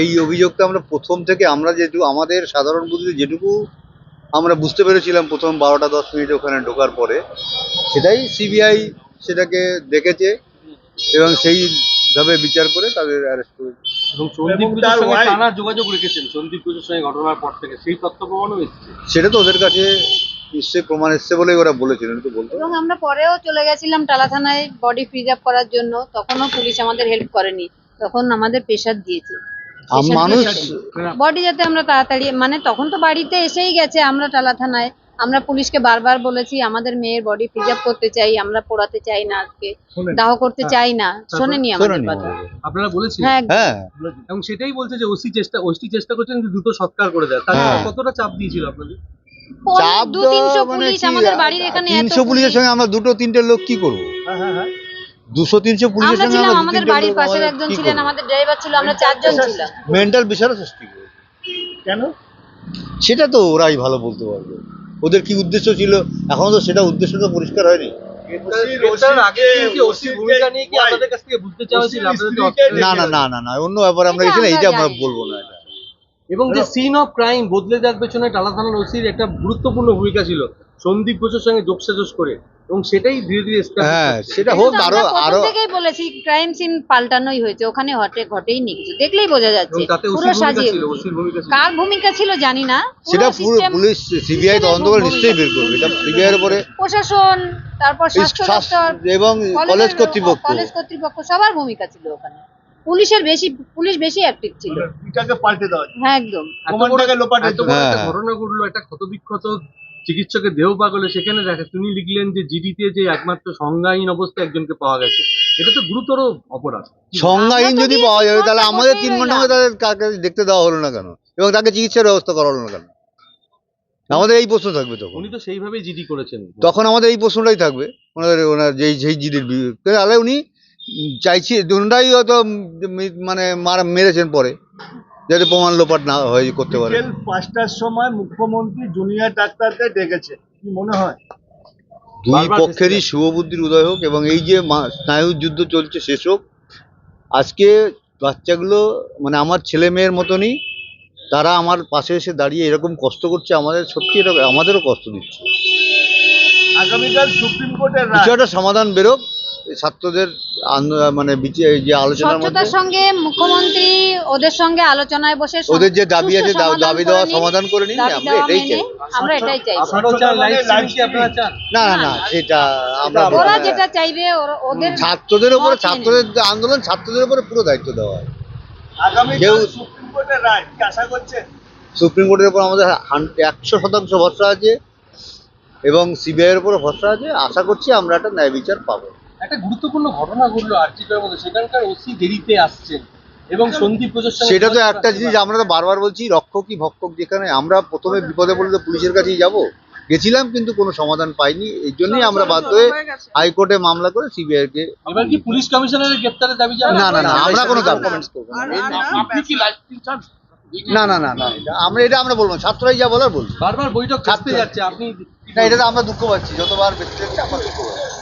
এই অভিযোগটা আমরা প্রথম থেকে আমরা যেটুকু আমাদের সাধারণ বুদ্ধিতে যেটুকু আমরা বুঝতে পেরেছিলাম প্রথম বারোটা দশ মিনিট ওখানে ঢোকার পরে সেটাই সিবিআই সেটাকে দেখেছে এবং সেইভাবে বিচার করে তাদের অ্যারেস্ট করেছে। এবং সন্দীপ ঘোষের সঙ্গে টানা যোগাযোগ রেখেছেন। সন্দীপ ঘোষের সঙ্গে ঘটনার পর থেকে সেই তথ্য প্রমাণও এসেছে। সেটা তো ওদের কাছে নিশ্চয়ই প্রমাণ এসছে বলেই ওরা বলেছিলেন তো বলতে এবং আমরা পরেও চলে গেছিলাম টালা থানায় বডি প্রিজার্ভ করার জন্য তখনও পুলিশ আমাদের হেল্প করেনি তখন আমাদের প্রেশার দিয়েছে। মানুষ বডি যাতে আমরা তাড়াতাড়ি মানে তখন তো বাড়িতে এসেই গেছে আমরা টালা থানায়। আমরা পুলিশকে বারবার বলেছি আমাদের মেয়ের বডি প্রিজার্ভ করতে চাই আমরা পোড়াতে চাই না আজকে। দাহ করতে চাই না। শোনেনি আমাদের কথা। আপনারা বলেছেন হ্যাঁ হ্যাঁ। এবং সেটাই বলছে যে ওসি চেষ্টা ওসি চেষ্টা করছেন যে দ্রুত সৎকার করে দেয় তাহলে হ্যাঁ। কতটা চাপ দিয়েছিল আপনাদের? চাপ দু তিনশো মানে পুলিশ আমাদের বাড়ির এখানে এত তিনশো পুলিশের পুলিশ। সঙ্গে আমরা দুটো তিনটে লোক কি করব? হ্যাঁ হ্যাঁ হ্যাঁ। দুশো তিনশো পুলিশের আমরা সঙ্গে ছিলাম আমরা দু আমাদের বাড়ির লোক পাশের আমাদের একজন কি ছিলেন করব? আমাদের ড্রাইভার ছিল আমরা চারজন ছিলাম। মেন্টাল বিশারও সৃষ্টি করে। কেন? সেটা তো ওরাই ভালো বলতে পারবে। ওদের কি উদ্দেশ্য ছিল? এখনও তো সেটা উদ্দেশ্য তো পরিষ্কার হয়নি। গ্রেপ্তারের আগে কি ওসি ভূমিকা নিয়ে কি আপনাদের কাছ থেকে বুঝতে চাওয়া হয়েছিল? আপনাদের তো ওসির না না না না না অন্য ব্যাপারে আমরা এটা গেছি না আমরা এইটা আমরা জানি। বলব না এটা। এবং যে সিন অফ ক্রাইম বদলে দেওয়ার পেছনে টালা থানার ওসির একটা গুরুত্বপূর্ণ ভূমিকা ছিল। সন্দীপ ঘোষের সঙ্গে যোগসাজস করে। এবং সেটাই ধীরে ধীরে হ্যাঁ সেটা হোক আরও আরও থেকেই বলেছি ক্রাইম সিন পাল্টানোই হয়েছে ওখানে ঘটে ঘটেই নি কিছু। দেখলেই বোঝা যাচ্ছে পুরো সাজিয়ে ছিল ওসির ভূমিকা ছিল। কার ভূমিকা ছিল জানি না সেটা পুরো পুলিশ সিবিআই তদন্ত করে নিশ্চয়ই বের করবে। এটা সিবিআই এর উপরে প্রশাসন তারপর স্বাস্থ্য দপ্তর এবং কলেজ কর্তৃপক্ষ। কলেজ কর্তৃপক্ষ সবার ভূমিকা ছিল ওখানে। পুলিশের বেশি পুলিশ বেশি অ্যাক্টিভ ছিল। পাল্টে দেওয়া হ্যাঁ একদম। হ্যাঁ। ঘটনা ঘটলো একটা ক্ষতবিক্ষত চিকিৎসকের দেহ পাগলে সেখানে দেখা তিনি লিখলেন যে জিডিতে যে একমাত্র সংজ্ঞাহীন অবস্থায় একজনকে পাওয়া গেছে। এটা তো গুরুতর অপরাধ। সংজ্ঞাহীন যদি পাওয়া যাবে তাহলে আমাদের তিন ঘণ্টা। মধ্যে তাদের কাকে দেখতে দেওয়া হলো না কেন? এবং তাকে চিকিৎসার ব্যবস্থা করা হলো না কেন? আমাদের এই প্রশ্ন থাকবে তখন। উনি তো সেইভাবেই জিডি করেছেন। তখন আমাদের এই প্রশ্নটাই থাকবে। ওনাদের ওনার যেই যেই জিডির তাহলে উনি চাইছি ওনারাই হয়তো মানে মারা মেরেছেন পরে। যাতে প্রমাণ লোপাট না হয় করতে পারে। পাঁচটার সময় মুখ্যমন্ত্রী জুনিয়র ডাক্তারদের ডেকেছে। কি মনে হয়? দুই পক্ষেরই শুভবুদ্ধির উদয় হোক এবং এই যে স্নায়ুর যুদ্ধ চলছে শেষ হোক। আজকে বাচ্চাগুলো মানে আমার ছেলে মেয়ের মতনই তারা আমার পাশে এসে দাঁড়িয়ে এরকম কষ্ট করছে আমাদের সত্যি এটা আমাদেরও কষ্ট দিচ্ছে। আগামীকাল সুপ্রিম কোর্টের কিছু একটা সমাধান বেরোক ছাত্রদের মানে যে আলোচনার মধ্যে? সঙ্গে মুখ্যমন্ত্রী ওদের সঙ্গে আলোচনায় বসে ওদের যে দাবি আছে দাবি দেওয়া সমাধান করে নিন আমরা এটাই চাই। আমরা এটাই চাই। আপনারাও চান লাইভ live স্ট্রিমিং কি streaming? আপনারা চান? না না না সেটা আমরা ওরা যেটা চাইবে ওদের ছাত্রদের উপরে ছাত্রদের আন্দোলন ছাত্রদের উপরে পুরো দায়িত্ব দেওয়া হয়। কেউ- সুপ্রিম কোর্টের রায় কি আশা করছেন? সুপ্রিম কোর্টের উপর আমাদের একশো শতাংশ ভরসা আছে এবং সিবিআইয়ের উপর ভরসা আছে। আশা করছি আমরা একটা ন্যায় বিচার পাবো। একটা গুরুত্বপূর্ণ ঘটনা ঘটলো আর্চিকের মধ্যে। সেখানকার ওসি দেরিতে আসছেন এবং সন্দীপ ঘোষের সঙ্গে সেটা তো একটা জিনিস আমরা তো বারবার বলছি রক্ষকই ভক্ষক যেখানে আমরা প্রথমে বিপদে পড়লে পুলিশের কাছেই যাব। গেছিলাম কিন্তু কোনো সমাধান পাইনি এই জন্যই আমরা বাধ্য হয়ে হাইকোর্টে মামলা করে সিবিআই কে এবার কি পুলিশ কমিশনারের গ্রেপ্তারের দাবি না না না আমরা কোনো দাবি করব না। আপনি কি লাইভ চান না না না আমরা এটা আমরা বলব। ছাত্ররাই যা বলার বলব। বারবার বৈঠক ছাত্র- থাকতে যাচ্ছে আপনি না এটা তো আমরা দুঃখ পাচ্ছি যতবার ব্যক্তি হচ্ছে আমরা দুঃখ পাচ্ছি।